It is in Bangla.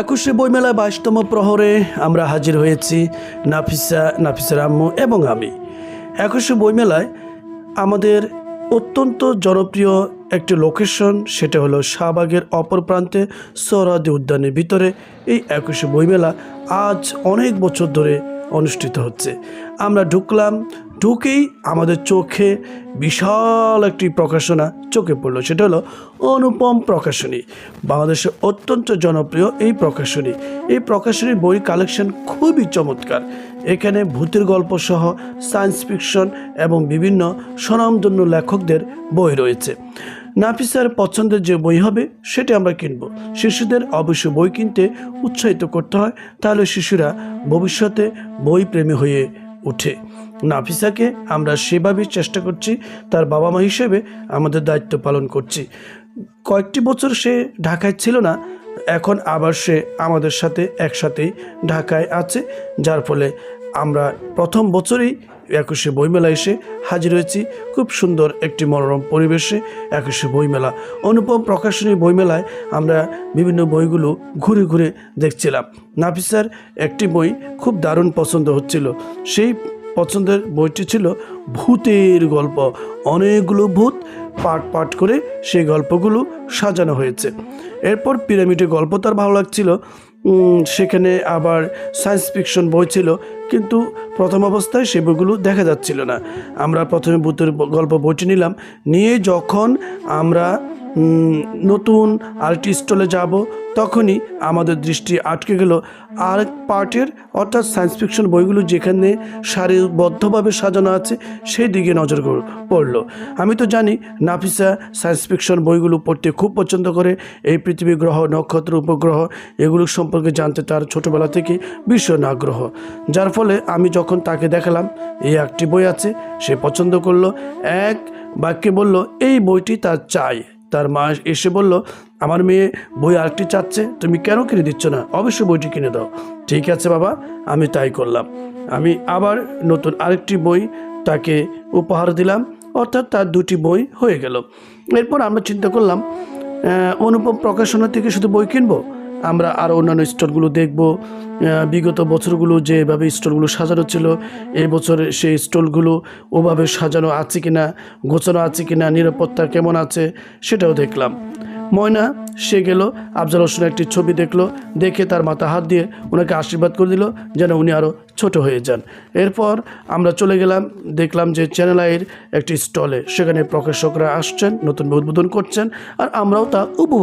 একুশে বইমেলায় বাইশতম প্রহরে আমরা হাজির হয়েছি নাফিসা, নাফিসার আম্মু এবং আমি। একুশে বইমেলায় আমাদের অত্যন্ত জনপ্রিয় একটি লোকেশন সেটা হলো শাহবাগের অপর প্রান্তে সৌরাদি উদ্যানের ভিতরে। এই একুশে বইমেলা আজ অনেক বছর ধরে অনুষ্ঠিত হচ্ছে। আমরা ঢুকলাম ঢুকেই আমাদের চোখে বিশাল একটি প্রকাশনা চোখে পড়ল। সেটা হলো অনুপম প্রকাশনী। বাংলাদেশের অত্যন্ত জনপ্রিয় এই প্রকাশনী। এই প্রকাশনীর বই কালেকশন খুবই চমৎকার। এখানে ভূতের গল্প সহ সায়েন্স ফিকশন এবং বিভিন্ন স্বনামধন্য লেখকদের বই রয়েছে। নাফিসার পছন্দের যে বই হবে সেটা আমরা কিনব। শিশুদের অবশ্যই বই কিনতে উৎসাহিত করতে হয়। তাহলে শিশুরা ভবিষ্যতে বই প্রেমী হয়ে ওঠে। নাফিসাকে আমরা সেভাবেই চেষ্টা করছি, তার বাবা মা হিসেবে আমাদের দায়িত্ব পালন করছি। কয়েকটি বছর সে ঢাকায় ছিল না, এখন আবার সে আমাদের সাথে একসাথেই ঢাকায় আছে, যার ফলে আমরা প্রথম বছরেই একুশে বইমেলা এসে হাজির হয়েছি। খুব সুন্দর একটি মনোরম পরিবেশে একুশে বইমেলা। অনুপম প্রকাশনী বইমেলায় আমরা বিভিন্ন বইগুলো ঘুরে ঘুরে দেখছিলাম। নাফিসার একটি বই খুব দারুণ পছন্দ হচ্ছিল। সেই পছন্দের বইটি ছিল ভূতের গল্প। অনেকগুলো ভূত পাট পাট করে সেই গল্পগুলো সাজানো হয়েছে। এরপর পিরামিডের গল্প তার ভালো লাগছিল। সেখানে আবার সায়েন্স ফিকশন বই ছিল, কিন্তু প্রথম অবস্থায় সে বইগুলো দেখা যাচ্ছিল না। আমরা প্রথমে ভূতের গল্প বইটি নিলাম। নিয়ে যখন আমরা নতুন আরেকটি স্টলে যাব। তখনই আমাদের দৃষ্টি আটকে গেল আরেক পার্টের, অর্থাৎ সায়েন্স ফিকশন বইগুলো যেখানে সারিবদ্ধভাবে সাজানো আছে সেই দিকে নজর পড়ল। আমি তো জানি নাফিসা সায়েন্স ফিকশন বইগুলো পড়তে খুব পছন্দ করে। এই পৃথিবী গ্রহ, নক্ষত্র, উপগ্রহ, এগুলো সম্পর্কে জানতে তার ছোটোবেলা থেকে ভীষণ আগ্রহ। যার ফলে আমি যখন তাকে দেখালাম, এই একটি বই আছে, সে পছন্দ করল। এক বাক্যে বলল, এই বইটি তার চাই। তার মা এসে বলল, আমার মেয়ে বই আরেকটি চাচ্ছে, তুমি কেন কিনে দিচ্ছ না? অবশ্যই বইটি কিনে দাও। ঠিক আছে বাবা, আমি তাই করলাম। আমি আবার নতুন আরেকটি বই তাকে উপহার দিলাম, অর্থাৎ তার দুটি বই হয়ে গেল। এরপর আমরা চিন্তা করলাম অনুপম প্রকাশনা থেকে শুধু বই কিনবো? আমরা আরও অন্যান্য স্টোরগুলো দেখব। বিগত বছরগুলো যেভাবে স্টোরগুলো সাজানো ছিল, এই সেই স্টলগুলো ওভাবে সাজানো আছে কিনা, গোছানো আছে কিনা, নিরাপত্তা কেমন আছে সেটাও দেখলাম। ময়না, সে গেল, আফজাল হোসেনের একটি ছবি দেখল, দেখে তার মাথা হাত দিয়ে ওনাকে আশীর্বাদ করে দিল, যেন উনি আরও ছোট হয়ে যান। এরপর আমরা চলে গেলাম, দেখলাম যে চ্যানেল আইয়ের একটি স্টলে, সেখানে প্রকাশকরা আসছেন, নতুন উদ্বোধন করছেন, আর আমরাও তা উপভোগ